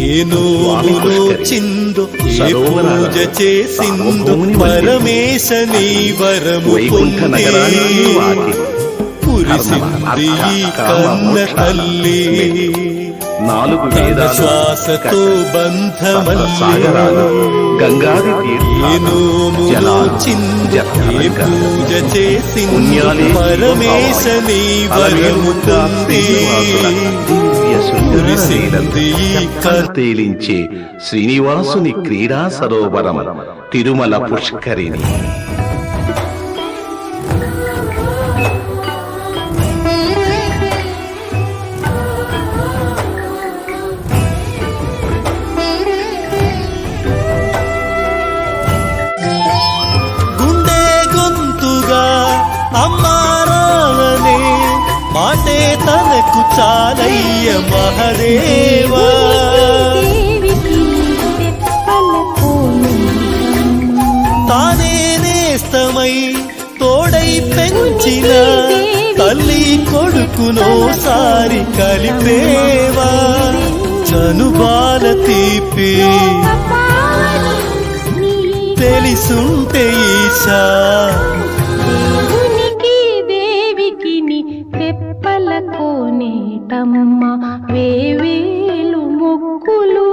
ఏ నోములో చిందో ఏ పూజ చేసిందో పరమేశ నీ వరము పొంది. ఈ కన్న తల్లి. నాలుగు శ్వాసతో పూజ చేసిందో పరమేశ నీ వరము పొంది. తేలించే శ్రీనివాసుని క్రీడా సరోవరం తిరుమల పుష్కరిణి. గుండె గొంతుగా అమ్మారావనే తనకు చాలయ్య మహదేవా. తానే నేస్తమై తోడై పెంచిన తల్లి కొడుకునోసారి కలిపేవా. చనుబాల తీపి తెలిసుంటే ఈశా. వేవేలు మొక్కులు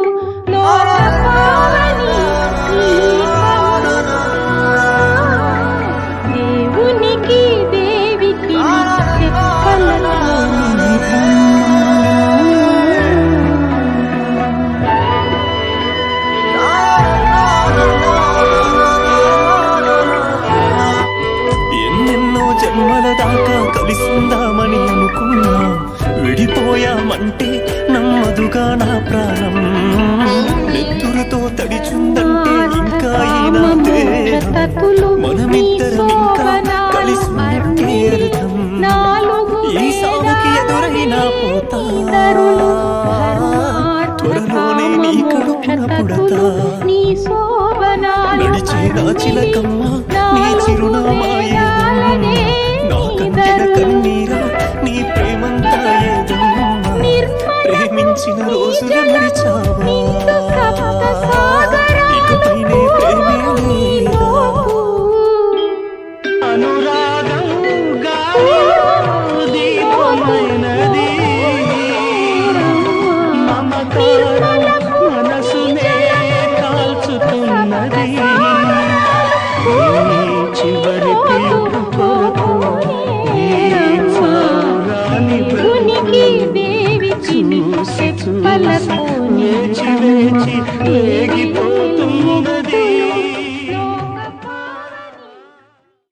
దేవునికి దేవికి ఎన్నెన్నో జన్మల దాకా కలిసిందామని అనుకున్నా. పోయామంటే నమ్మదుగా నా ప్రాణం. నెత్తురుతో తడిచుందంటే ఇంకా మనమిద్దరం ఇంకా కలిసి అర్థం ఈ సాగుకి ఎదురైనా పోతా. త్వరలోనే నీ కడుపున పుడతా. నడిచే నా చిలకమ్మ నీ చిరునామా. ప్రేమించిన రోజుల నడిచావా ఇకపైనే ప్రేమే దీపమైనది మమకారం వేచి వేచి వేగిపోతున్నది